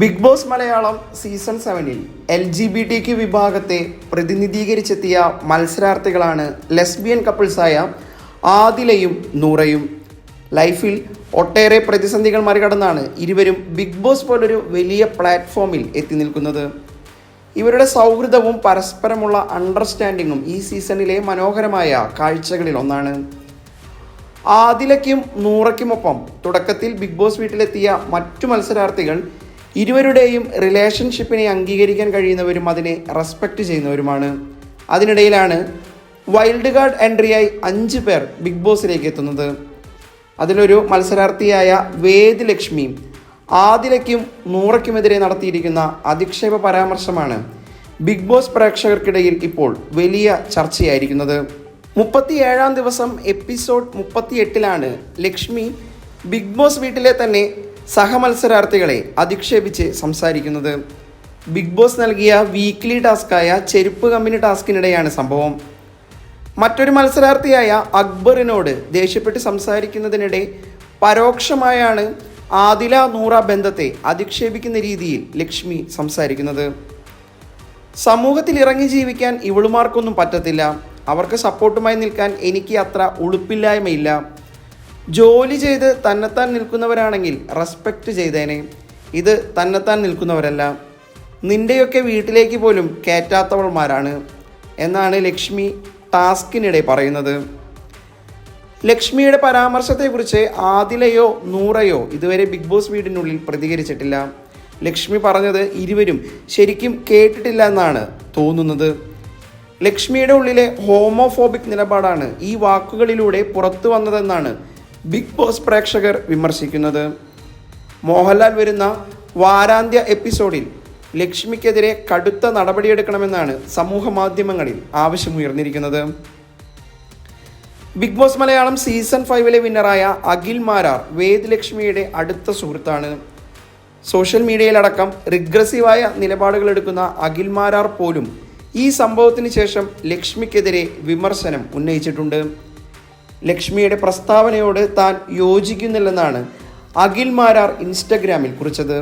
Big boss Malayalam season സെവനിൽ L G B T Q വിഭാഗത്തെ പ്രതിനിധീകരിച്ചെത്തിയ മത്സരാർത്ഥികളാണ് ലെസ്ബിയൻ കപ്പിൾസായ ആദിലയും നൂറയും. ലൈഫിൽ ഒട്ടേറെ പ്രതിസന്ധികൾ മറികടന്നാണ് ഇരുവരും ബിഗ് ബോസ് പോലൊരു വലിയ പ്ലാറ്റ്ഫോമിൽ എത്തി നിൽക്കുന്നത്. ഇവരുടെ സൗഹൃദവും പരസ്പരമുള്ള അണ്ടർസ്റ്റാൻഡിങ്ങും ഈ സീസണിലെ മനോഹരമായ കാഴ്ചകളിൽ ഒന്നാണ്. ആദിലയ്ക്കും നൂറയ്ക്കുമൊപ്പം തുടക്കത്തിൽ ബിഗ് ബോസ് വീട്ടിലെത്തിയ മറ്റു മത്സരാർത്ഥികൾ ഇരുവരുടെയും റിലേഷൻഷിപ്പിനെ അംഗീകരിക്കാൻ കഴിയുന്നവരും അതിനെ റെസ്പെക്റ്റ് ചെയ്യുന്നവരുമാണ്. അതിനിടയിലാണ് വൈൽഡ് കാർഡ് എൻട്രിയായി അഞ്ച് പേർ ബിഗ് ബോസിലേക്ക് എത്തുന്നത്. അതിലൊരു മത്സരാർത്ഥിയായ വേദ് ലക്ഷ്മി ആദിലയ്ക്കും നൂറയ്ക്കുമെതിരെ നടത്തിയിരിക്കുന്ന അധിക്ഷേപ പരാമർശമാണ് ബിഗ് ബോസ് പ്രേക്ഷകർക്കിടയിൽ ഇപ്പോൾ വലിയ ചർച്ചയായിരിക്കുന്നത്. മുപ്പത്തിയേഴാം ദിവസം എപ്പിസോഡ് മുപ്പത്തിയെട്ടിലാണ് ലക്ഷ്മി ബിഗ് ബോസ് വീട്ടിലെ തന്നെ സഹമത്സരാർത്ഥികളെ അധിക്ഷേപിച്ച് സംസാരിക്കുന്നത്. ബിഗ് ബോസ് നൽകിയ വീക്ക്ലി ടാസ്കായ ചെരുപ്പ് കമ്പനി ടാസ്കിനിടെയാണ് സംഭവം. മറ്റൊരു മത്സരാർത്ഥിയായ അക്ബറിനോട് ദേഷ്യപ്പെട്ട് സംസാരിക്കുന്നതിനിടെ പരോക്ഷമായാണ് ആദില നൂറ ബന്ധത്തെ അധിക്ഷേപിക്കുന്ന രീതിയിൽ ലക്ഷ്മി സംസാരിക്കുന്നത്. സമൂഹത്തിൽ ഇറങ്ങി ജീവിക്കാൻ ഇവളുമാർക്കൊന്നും പറ്റത്തില്ല. അവർക്ക് സപ്പോർട്ടുമായി നിൽക്കാൻ എനിക്ക് അത്ര ഉളുപ്പില്ലായ്മയില്ല. ജോലി ചെയ്ത് തന്നെത്താൻ നിൽക്കുന്നവരാണെങ്കിൽ റെസ്പെക്റ്റ് ചെയ്തേനെ. ഇത് തന്നെത്താൻ നിൽക്കുന്നവരല്ല. നിന്റെയൊക്കെ വീട്ടിലേക്ക് പോലും കയറ്റാത്തവൾമാരാണ് എന്നാണ് ലക്ഷ്മി ടാസ്കിനിടെ പറയുന്നത്. ലക്ഷ്മിയുടെ പരാമർശത്തെക്കുറിച്ച് ആദിലയോ നൂറയോ ഇതുവരെ ബിഗ് ബോസ് വീടിനുള്ളിൽ പ്രതികരിച്ചിട്ടില്ല. ലക്ഷ്മി പറഞ്ഞത് ഇരുവരും ശരിക്കും കേട്ടിട്ടില്ല എന്നാണ് തോന്നുന്നത്. ലക്ഷ്മിയുടെ ഉള്ളിലെ ഹോമോഫോബിക് നിലപാടാണ് ഈ വാക്കുകളിലൂടെ പുറത്തു വന്നതെന്നാണ് ബിഗ് ബോസ് പ്രേക്ഷകർ വിമർശിക്കുന്നത്. മോഹൻലാൽ വരുന്ന വാരാന്ത്യ എപ്പിസോഡിൽ ലക്ഷ്മിക്കെതിരെ കടുത്ത നടപടിയെടുക്കണമെന്നാണ് സമൂഹ മാധ്യമങ്ങളിൽ ആവശ്യമുയർന്നിരിക്കുന്നത്. ബിഗ് ബോസ് മലയാളം സീസൺ ഫൈവിലെ വിന്നറായ അഖിൽ മാരാർ വേദ് ലക്ഷ്മിയുടെ അടുത്ത സുഹൃത്താണ്. സോഷ്യൽ മീഡിയയിലടക്കം റിഗ്രസീവായ നിലപാടുകൾ എടുക്കുന്ന അഖിൽ മാരാർ പോലും ഈ സംഭവത്തിന് ശേഷം ലക്ഷ്മിക്കെതിരെ വിമർശനം ഉന്നയിച്ചിട്ടുണ്ട്. ലക്ഷ്മിയുടെ പ്രസ്താവനയോട് താൻ യോജിക്കുന്നില്ലെന്നാണ് അഖിൽ മാരാർ ഇൻസ്റ്റഗ്രാമിൽ കുറിച്ചത്.